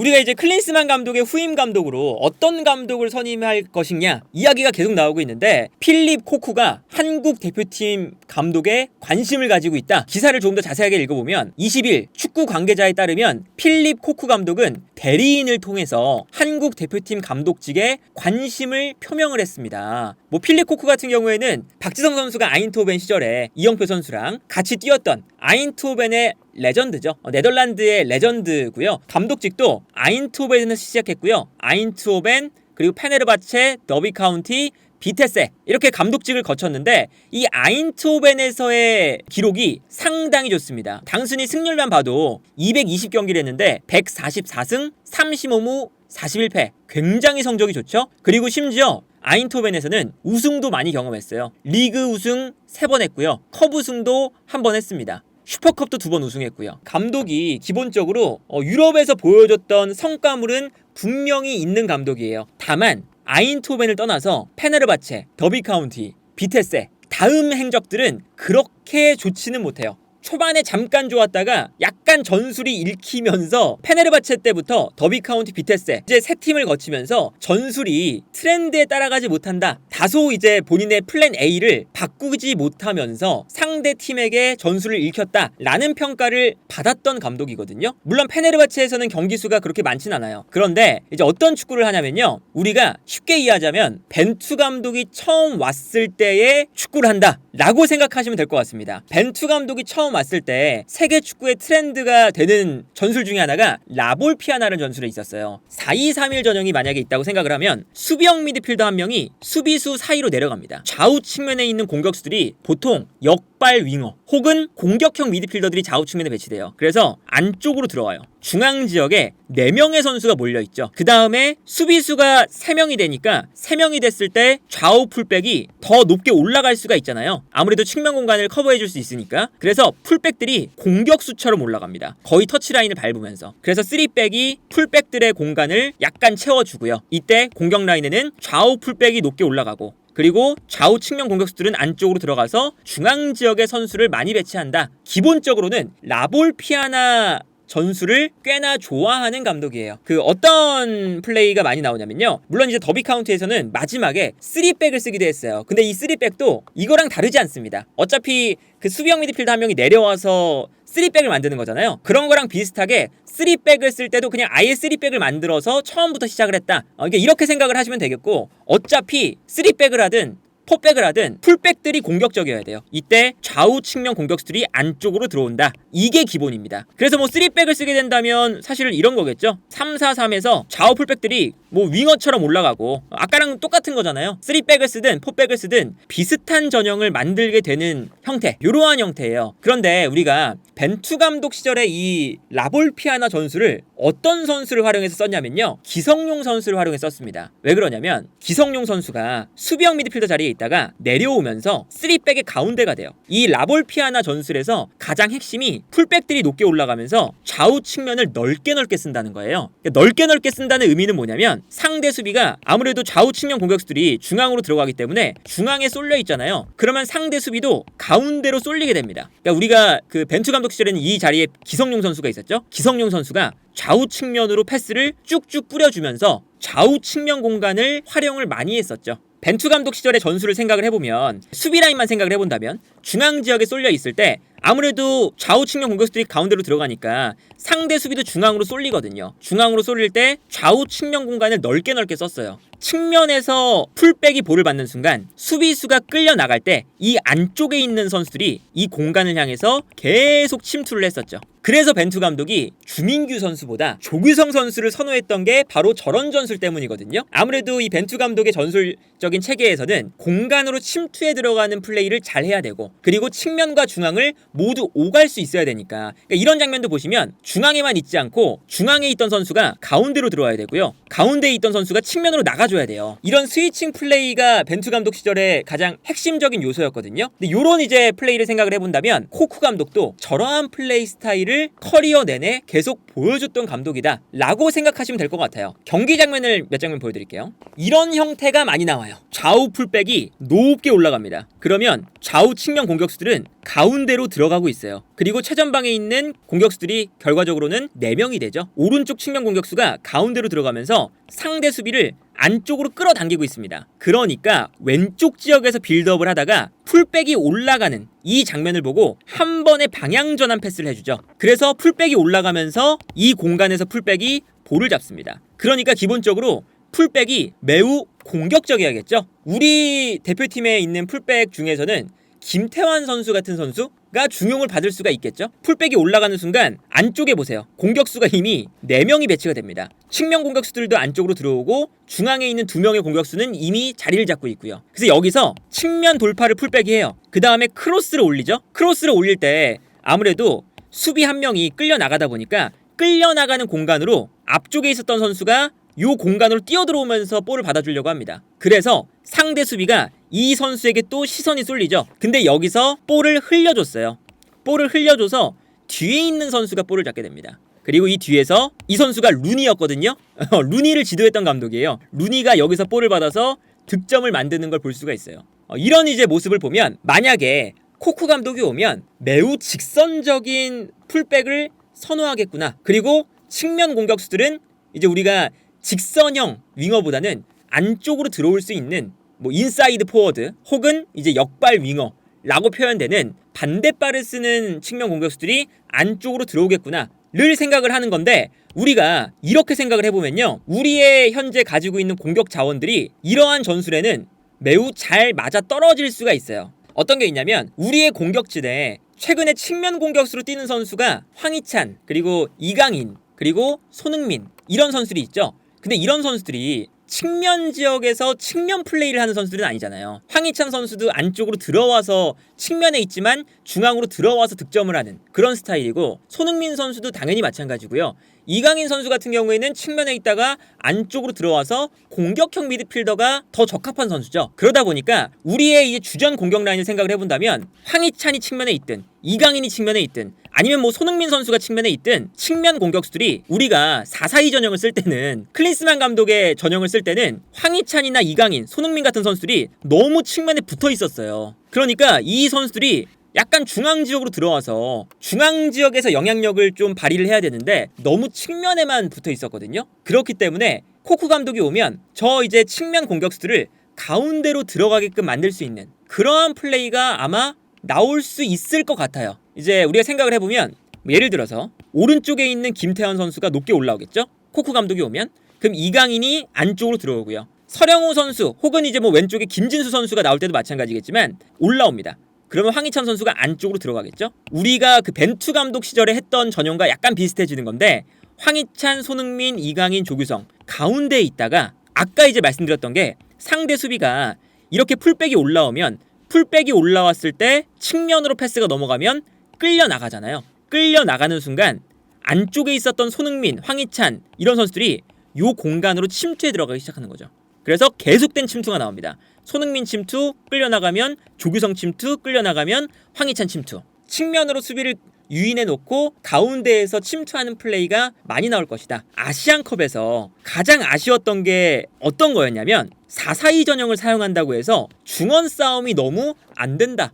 우리가 이제 클린스만 감독의 후임 감독으로 어떤 감독을 선임할 것이냐 이야기가 계속 나오고 있는데 필립 코쿠가 한국 대표팀 감독에 관심을 가지고 있다. 기사를 조금 더 자세하게 읽어보면 20일 축구 관계자에 따르면 필립 코쿠 감독은 대리인을 통해서 한국 대표팀 감독직에 관심을 표명을 했습니다. 뭐 필립 코쿠 같은 경우에는 박지성 선수가 아인토벤 시절에 이영표 선수랑 같이 뛰었던 아인토벤의 레전드죠. 어, 네덜란드의 레전드고요. 감독직도 아인토벤에서 시작했고요. 아인토벤 그리고 페네르바체, 더비 카운티, 비테세 이렇게 감독직을 거쳤는데 이 아인토벤에서의 기록이 상당히 좋습니다. 단순히 승률만 봐도 220경기를 했는데 144승 35무 41패 굉장히 성적이 좋죠. 그리고 심지어 아인토벤에서는 우승도 많이 경험했어요. 리그 우승 3번 했고요. 컵 우승도 한 번 했습니다. 슈퍼컵도 두 번 우승했고요. 감독이 기본적으로 어, 유럽에서 보여줬던 성과물은 분명히 있는 감독이에요. 다만 아인토벤을 떠나서 페네르바체, 더비 카운티, 비테세 다음 행적들은 그렇게 좋지는 못해요. 초반에 잠깐 좋았다가 약간 전술이 읽히면서 페네르바체 때부터 더비 카운티 비테세 이제 세 팀을 거치면서 전술이 트렌드에 따라가지 못한다. 다소 이제 본인의 플랜 A를 바꾸지 못하면서 상대 팀에게 전술을 읽혔다라는 평가를 받았던 감독이거든요. 물론 페네르바체에서는 경기 수가 그렇게 많진 않아요. 그런데 이제 어떤 축구를 하냐면요. 우리가 쉽게 이해하자면 벤투 감독이 처음 왔을 때의 축구를 한다라고 생각하시면 될 것 같습니다. 벤투 감독이 처음 왔을 때 세계 축구의 트렌드가 되는 전술 중에 하나가 라볼피아나라는 전술에 있었어요. 4-2-3-1 전형이 만약에 있다고 생각을 하면 수비형 미드필더 한 명이 수비수 사이로 내려갑니다. 좌우 측면에 있는 공격수들이 보통 역 발 윙어 혹은 공격형 미드필더들이 좌우 측면에 배치돼요. 그래서 안쪽으로 들어와요. 중앙 지역에 4명의 선수가 몰려 있죠. 그 다음에 수비수가 3명이 되니까 3명이 됐을 때 좌우 풀백이 더 높게 올라갈 수가 있잖아요. 아무래도 측면 공간을 커버해 줄 수 있으니까. 그래서 풀백들이 공격수처럼 올라갑니다. 거의 터치라인을 밟으면서. 그래서 3백이 풀백들의 공간을 약간 채워주고요. 이때 공격 라인에는 좌우 풀백이 높게 올라가고 그리고 좌우 측면 공격수들은 안쪽으로 들어가서 중앙 지역의 선수를 많이 배치한다. 기본적으로는 라볼피아나 전술을 꽤나 좋아하는 감독이에요. 그 어떤 플레이가 많이 나오냐면요. 물론 이제 더비 카운트에서는 마지막에 3백을 쓰기도 했어요. 근데 이 3백도 이거랑 다르지 않습니다. 어차피 그 수비형 미드필더 한 명이 내려와서 3백을 만드는 거잖아요. 그런 거랑 비슷하게 3백을 쓸 때도 그냥 아예 3백을 만들어서 처음부터 시작을 했다. 어, 이렇게 생각을 하시면 되겠고 어차피 3백을 하든 포백을 하든 풀백들이 공격적이어야 돼요. 이때 좌우 측면 공격수들이 안쪽으로 들어온다. 이게 기본입니다. 그래서 뭐 3백을 쓰게 된다면 사실 이런 거겠죠. 3-4-3에서 좌우 풀백들이 뭐 윙어처럼 올라가고 아까랑 똑같은 거잖아요. 3백을 쓰든 포백을 쓰든 비슷한 전형을 만들게 되는 형태. 이러한 형태예요. 그런데 우리가 벤투 감독 시절에 이 라볼피아나 전술을 어떤 선수를 활용해서 썼냐면요. 기성용 선수를 활용해서 썼습니다. 왜 그러냐면 기성용 선수가 수비형 미드필더 자리에 있다가 내려오면서 3백의 가운데가 돼요. 이 라볼피아나 전술에서 가장 핵심이 풀백들이 높게 올라가면서 좌우 측면을 넓게 넓게 쓴다는 거예요. 그러니까 넓게 넓게 쓴다는 의미는 뭐냐면 상대 수비가 아무래도 좌우 측면 공격수들이 중앙으로 들어가기 때문에 중앙에 쏠려 있잖아요. 그러면 상대 수비도 가운데로 쏠리게 됩니다. 그러니까 우리가 그 벤투 감독 시절에는 이 자리에 기성용 선수가 있었죠. 기성용 선수가 좌우 측면으로 패스를 쭉쭉 뿌려주면서 좌우 측면 공간을 활용을 많이 했었죠. 벤투 감독 시절의 전술을 생각을 해보면 수비 라인만 생각을 해본다면 중앙 지역에 쏠려 있을 때 아무래도 좌우 측면 공격수들이 가운데로 들어가니까 상대 수비도 중앙으로 쏠리거든요. 중앙으로 쏠릴 때 좌우 측면 공간을 넓게 넓게 썼어요. 측면에서 풀백이 볼을 받는 순간 수비수가 끌려 나갈 때 이 안쪽에 있는 선수들이 이 공간을 향해서 계속 침투를 했었죠. 그래서 벤투 감독이 주민규 선수보다 조규성 선수를 선호했던 게 바로 저런 전술 때문이거든요. 아무래도 이 벤투 감독의 전술 적인 체계에서는 공간으로 침투해 들어가는 플레이를 잘 해야 되고 그리고 측면과 중앙을 모두 오갈 수 있어야 되니까 그러니까 이런 장면도 보시면 중앙에만 있지 않고 중앙에 있던 선수가 가운데로 들어와야 되고요. 가운데에 있던 선수가 측면으로 나가줘야 돼요. 이런 스위칭 플레이가 벤투 감독 시절의 가장 핵심적인 요소였거든요. 근데 이런 이제 플레이를 생각을 해본다면 코쿠 감독도 저러한 플레이 스타일을 커리어 내내 계속 보여줬던 감독이다 라고 생각하시면 될 것 같아요 경기 장면을 몇 장면 보여드릴게요 이런 형태가 많이 나와요 좌우 풀백이 높게 올라갑니다 그러면 좌우 측면 공격수들은 가운데로 들어가고 있어요 그리고 최전방에 있는 공격수들이 결과적으로는 4명이 되죠 오른쪽 측면 공격수가 가운데로 들어가면서 상대 수비를 안쪽으로 끌어당기고 있습니다. 그러니까 왼쪽 지역에서 빌드업을 하다가 풀백이 올라가는 이 장면을 보고 한 번에 방향 전환 패스를 해주죠. 그래서 풀백이 올라가면서 이 공간에서 풀백이 볼을 잡습니다. 그러니까 기본적으로 풀백이 매우 공격적이야겠죠. 우리 대표팀에 있는 풀백 중에서는 김태환 선수 같은 선수가 중용을 받을 수가 있겠죠. 풀백이 올라가는 순간 안쪽에 보세요. 공격수가 이미 4명이 배치가 됩니다. 측면 공격수들도 안쪽으로 들어오고 중앙에 있는 2명의 공격수는 이미 자리를 잡고 있고요. 그래서 여기서 측면 돌파를 풀백이 해요. 그 다음에 크로스를 올리죠. 크로스를 올릴 때 아무래도 수비 한 명이 끌려 나가다 보니까 끌려 나가는 공간으로 앞쪽에 있었던 선수가 요 공간으로 뛰어들어오면서 볼을 받아주려고 합니다. 그래서 상대 수비가 이 선수에게 또 시선이 쏠리죠. 근데 여기서 볼을 흘려줬어요. 볼을 흘려줘서 뒤에 있는 선수가 볼을 잡게 됩니다. 그리고 이 뒤에서 이 선수가 루니였거든요. 루니를 지도했던 감독이에요. 루니가 여기서 볼을 받아서 득점을 만드는 걸 볼 수가 있어요. 어, 이런 이제 모습을 보면 만약에 코쿠 감독이 오면 매우 직선적인 풀백을 선호하겠구나. 그리고 측면 공격수들은 이제 우리가 직선형 윙어보다는 안쪽으로 들어올 수 있는 뭐 인사이드 포워드 혹은 이제 역발 윙어라고 표현되는 반대발을 쓰는 측면 공격수들이 안쪽으로 들어오겠구나 를 생각을 하는 건데 우리가 이렇게 생각을 해보면요. 우리의 현재 가지고 있는 공격 자원들이 이러한 전술에는 매우 잘 맞아 떨어질 수가 있어요. 어떤 게 있냐면 우리의 공격진에 최근에 측면 공격수로 뛰는 선수가 황희찬 그리고 이강인 그리고 손흥민 이런 선수들이 있죠 근데 이런 선수들이 측면 지역에서 측면 플레이를 하는 선수들은 아니잖아요. 황희찬 선수도 안쪽으로 들어와서 측면에 있지만 중앙으로 들어와서 득점을 하는 그런 스타일이고 손흥민 선수도 당연히 마찬가지고요. 이강인 선수 같은 경우에는 측면에 있다가 안쪽으로 들어와서 공격형 미드필더가 더 적합한 선수죠. 그러다 보니까 우리의 이제 주전 공격 라인을 생각을 해본다면 황희찬이 측면에 있든 이강인이 측면에 있든 아니면 뭐 손흥민 선수가 측면에 있든 측면 공격수들이 우리가 4-4-2 전형을 쓸 때는 클린스만 감독의 전형을 쓸 때는 황희찬이나 이강인, 손흥민 같은 선수들이 너무 측면에 붙어 있었어요. 그러니까 이 선수들이 약간 중앙 지역으로 들어와서 중앙 지역에서 영향력을 좀 발휘를 해야 되는데 너무 측면에만 붙어 있었거든요. 그렇기 때문에 코쿠 감독이 오면 저 이제 측면 공격수들을 가운데로 들어가게끔 만들 수 있는 그러한 플레이가 아마 나올 수 있을 것 같아요. 이제 우리가 생각을 해보면 뭐 예를 들어서 오른쪽에 있는 김태환 선수가 높게 올라오겠죠? 코쿠 감독이 오면 그럼 이강인이 안쪽으로 들어오고요. 서령우 선수 혹은 이제 뭐 왼쪽에 김진수 선수가 나올 때도 마찬가지겠지만 올라옵니다. 그러면 황희찬 선수가 안쪽으로 들어가겠죠? 우리가 그 벤투 감독 시절에 했던 전형과 약간 비슷해지는 건데 황희찬, 손흥민, 이강인, 조규성 가운데에 있다가 아까 이제 말씀드렸던 게 상대 수비가 이렇게 풀백이 올라오면 풀백이 올라왔을 때 측면으로 패스가 넘어가면 끌려 나가잖아요. 끌려 나가는 순간 안쪽에 있었던 손흥민, 황희찬 이런 선수들이 요 공간으로 침투해 들어가기 시작하는 거죠. 그래서 계속된 침투가 나옵니다. 손흥민 침투 끌려 나가면 조규성 침투 끌려 나가면 황희찬 침투. 측면으로 수비를 유인해 놓고 가운데에서 침투하는 플레이가 많이 나올 것이다. 아시안컵에서 가장 아쉬웠던 게 어떤 거였냐면 4-4-2 전형을 사용한다고 해서 중원 싸움이 너무 안 된다.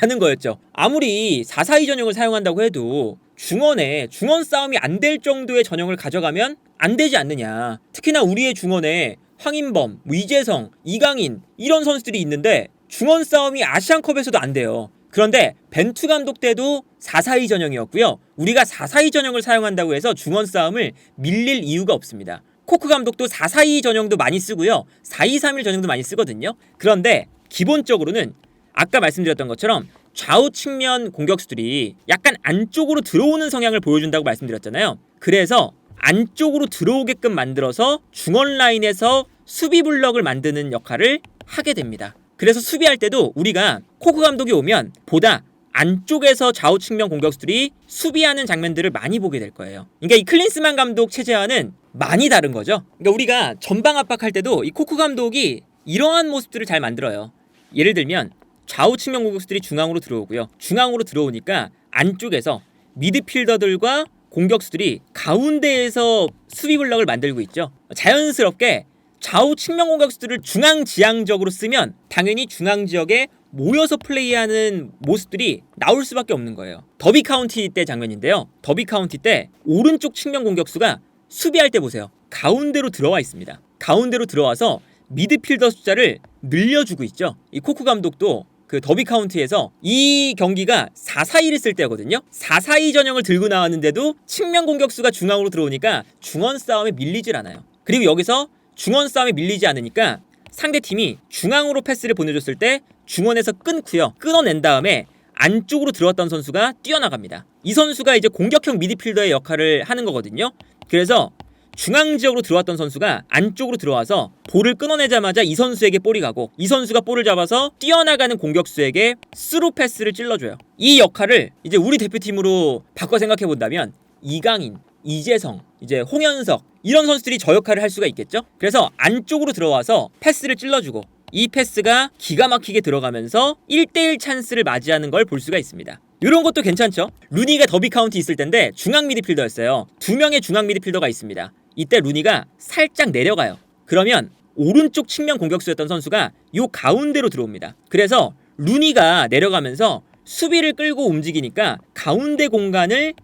라는 거였죠. 아무리 4-4-2 전형을 사용한다고 해도 중원에 중원 싸움이 안 될 정도의 전형을 가져가면 안 되지 않느냐. 특히나 우리의 중원에 황인범, 뭐 이재성, 이강인 이런 선수들이 있는데 중원 싸움이 아시안컵에서도 안 돼요. 그런데 벤투 감독 때도 4-4-2 전형이었고요. 우리가 4-4-2 전형을 사용한다고 해서 중원 싸움을 밀릴 이유가 없습니다. 코크 감독도 4-4-2 전형도 많이 쓰고요. 4-2-3-1 전형도 많이 쓰거든요. 그런데 기본적으로는 아까 말씀드렸던 것처럼 좌우 측면 공격수들이 약간 안쪽으로 들어오는 성향을 보여준다고 말씀드렸잖아요. 그래서 안쪽으로 들어오게끔 만들어서 중원 라인에서 수비 블럭을 만드는 역할을 하게 됩니다. 그래서 수비할 때도 우리가 코크 감독이 오면 보다 안쪽에서 좌우 측면 공격수들이 수비하는 장면들을 많이 보게 될 거예요. 그러니까 이 클린스만 감독 체제와는 많이 다른 거죠. 그러니까 우리가 전방 압박할 때도 이 코크 감독이 이러한 모습들을 잘 만들어요. 예를 들면 좌우 측면 공격수들이 중앙으로 들어오고요. 중앙으로 들어오니까 안쪽에서 미드필더들과 공격수들이 가운데에서 수비 블럭을 만들고 있죠. 자연스럽게 좌우 측면 공격수들을 중앙 지향적으로 쓰면 당연히 중앙 지역에 모여서 플레이하는 모습들이 나올 수밖에 없는 거예요. 더비 카운티 때 장면인데요. 더비 카운티 때 오른쪽 측면 공격수가 수비할 때 보세요. 가운데로 들어와 있습니다. 가운데로 들어와서 미드필더 숫자를 늘려주고 있죠. 이 코쿠 감독도 그 더비 카운티에서 이 경기가 4-4-1을 쓸 때거든요. 4-4-2 전형을 들고 나왔는데도 측면 공격수가 중앙으로 들어오니까 중원 싸움에 밀리질 않아요. 그리고 여기서 중원 싸움에 밀리지 않으니까 상대 팀이 중앙으로 패스를 보내줬을 때 중원에서 끊고요. 끊어낸 다음에 안쪽으로 들어왔던 선수가 뛰어나갑니다. 이 선수가 이제 공격형 미드필더의 역할을 하는 거거든요. 그래서 중앙 지역으로 들어왔던 선수가 안쪽으로 들어와서 볼을 끊어내자마자 이 선수에게 볼이 가고 이 선수가 볼을 잡아서 뛰어나가는 공격수에게 스루 패스를 찔러줘요. 이 역할을 이제 우리 대표팀으로 바꿔 생각해 본다면 이강인, 이재성, 이제 홍현석 이런 선수들이 저 역할을 할 수가 있겠죠. 그래서 안쪽으로 들어와서 패스를 찔러주고 이 패스가 기가 막히게 들어가면서 1대1 찬스를 맞이하는 걸 볼 수가 있습니다. 이런 것도 괜찮죠. 루니가 더비 카운티 있을 텐데 중앙 미드필더였어요. 두 명의 중앙 미드필더가 있습니다. 이때 루니가 살짝 내려가요. 그러면 오른쪽 측면 공격수였던 선수가 요 가운데로 들어옵니다. 그래서 루니가 내려가면서 수비를 끌고 움직이니까 가운데 공간을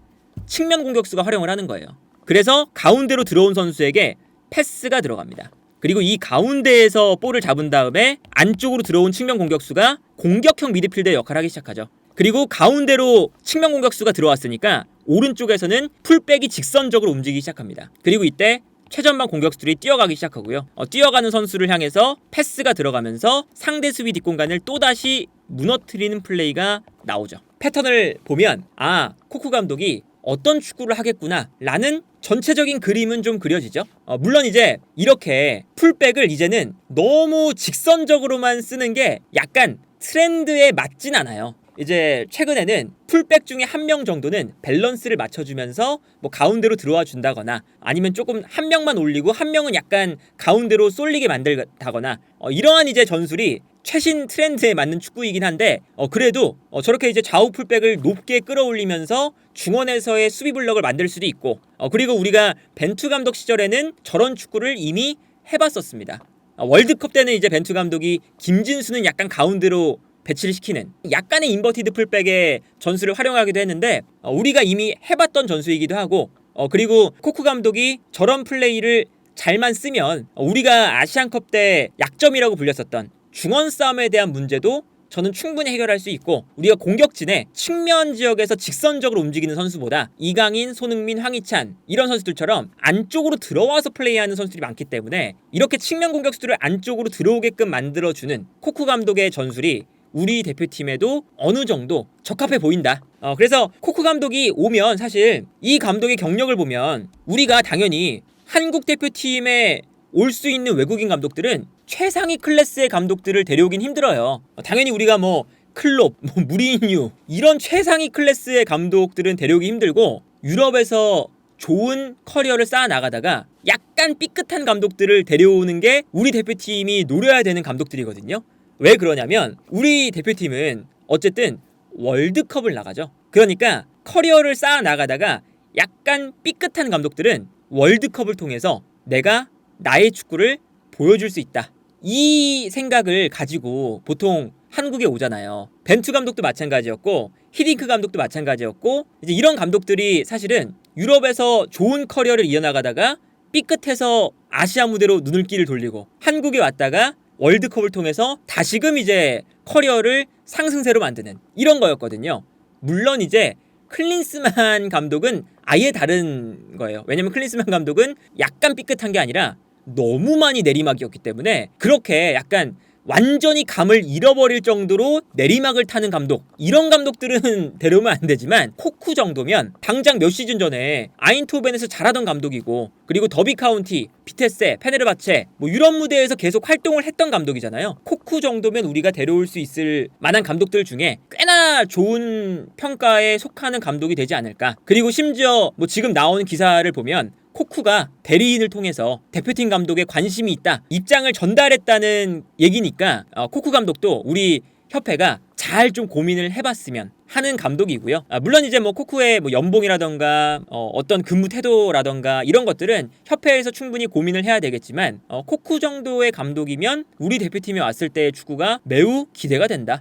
측면 공격수가 활용을 하는 거예요. 그래서 가운데로 들어온 선수에게 패스가 들어갑니다. 그리고 이 가운데에서 볼을 잡은 다음에 안쪽으로 들어온 측면 공격수가 공격형 미드필더의 역할을 하기 시작하죠. 그리고 가운데로 측면 공격수가 들어왔으니까 오른쪽에서는 풀백이 직선적으로 움직이기 시작합니다. 그리고 이때 최전방 공격수들이 뛰어가기 시작하고요. 어, 뛰어가는 선수를 향해서 패스가 들어가면서 상대 수비 뒷공간을 또다시 무너뜨리는 플레이가 나오죠. 패턴을 보면 아 코쿠 감독이 어떤 축구를 하겠구나 라는 전체적인 그림은 좀 그려지죠. 어, 물론 이제 이렇게 풀백을 이제는 너무 직선적으로만 쓰는 게 약간 트렌드에 맞진 않아요. 이제 최근에는 풀백 중에 한 명 정도는 밸런스를 맞춰주면서 뭐 가운데로 들어와 준다거나 아니면 조금 한 명만 올리고 한 명은 약간 가운데로 쏠리게 만들다거나 어, 이러한 이제 전술이 최신 트렌드에 맞는 축구이긴 한데 어, 그래도 어, 저렇게 이제 좌우 풀백을 높게 끌어올리면서 중원에서의 수비 블럭을 만들 수도 있고 어, 그리고 우리가 벤투 감독 시절에는 저런 축구를 이미 해봤었습니다. 어, 월드컵 때는 이제 벤투 감독이 김진수는 약간 가운데로 배치를 시키는 약간의 인버티드 풀백의 전술을 활용하기도 했는데 어, 우리가 이미 해봤던 전술이기도 하고 어, 그리고 코쿠 감독이 저런 플레이를 잘만 쓰면 어, 우리가 아시안컵 때 약점이라고 불렸었던 중원 싸움에 대한 문제도 저는 충분히 해결할 수 있고 우리가 공격진에 측면 지역에서 직선적으로 움직이는 선수보다 이강인, 손흥민, 황희찬 이런 선수들처럼 안쪽으로 들어와서 플레이하는 선수들이 많기 때문에 이렇게 측면 공격수들을 안쪽으로 들어오게끔 만들어주는 코쿠 감독의 전술이 우리 대표팀에도 어느 정도 적합해 보인다. 어, 그래서 코쿠 감독이 오면 사실 이 감독의 경력을 보면 우리가 당연히 한국 대표팀에 올 수 있는 외국인 감독들은 최상위 클래스의 감독들을 데려오긴 힘들어요. 어, 당연히 우리가 뭐 클롭, 뭐 무리뉴 이런 최상위 클래스의 감독들은 데려오기 힘들고 유럽에서 좋은 커리어를 쌓아 나가다가 약간 삐끗한 감독들을 데려오는 게 우리 대표팀이 노려야 되는 감독들이거든요. 왜 그러냐면 우리 대표팀은 어쨌든 월드컵을 나가죠. 그러니까 커리어를 쌓아 나가다가 약간 삐끗한 감독들은 월드컵을 통해서 내가 나의 축구를 보여줄 수 있다. 이 생각을 가지고 보통 한국에 오잖아요. 벤투 감독도 마찬가지였고 히딩크 감독도 마찬가지였고 이제 이런 감독들이 사실은 유럽에서 좋은 커리어를 이어나가다가 삐끗해서 아시아 무대로 눈을길을 돌리고 한국에 왔다가 월드컵을 통해서 다시금 이제 커리어를 상승세로 만드는 이런 거였거든요. 물론 이제 클린스만 감독은 아예 다른 거예요. 왜냐면 클린스만 감독은 약간 삐끗한 게 아니라 너무 많이 내리막이었기 때문에 그렇게 약간 완전히 감을 잃어버릴 정도로 내리막을 타는 감독 이런 감독들은 데려오면 안 되지만 코쿠 정도면 당장 몇 시즌 전에 아인토벤에서 잘하던 감독이고 그리고 더비 카운티, 비테세, 페네르바체 뭐 유럽 무대에서 계속 활동을 했던 감독이잖아요. 코쿠 정도면 우리가 데려올 수 있을 만한 감독들 중에 꽤나 좋은 평가에 속하는 감독이 되지 않을까. 그리고 심지어 뭐 지금 나오는 기사를 보면 코쿠가 대리인을 통해서 대표팀 감독에 관심이 있다 입장을 전달했다는 얘기니까 어, 코쿠 감독도 우리 협회가 잘 좀 고민을 해봤으면 하는 감독이고요. 아, 물론 이제 뭐 코쿠의 뭐 연봉이라던가 어, 어떤 근무 태도라던가 이런 것들은 협회에서 충분히 고민을 해야 되겠지만 어, 코쿠 정도의 감독이면 우리 대표팀에 왔을 때의 축구가 매우 기대가 된다.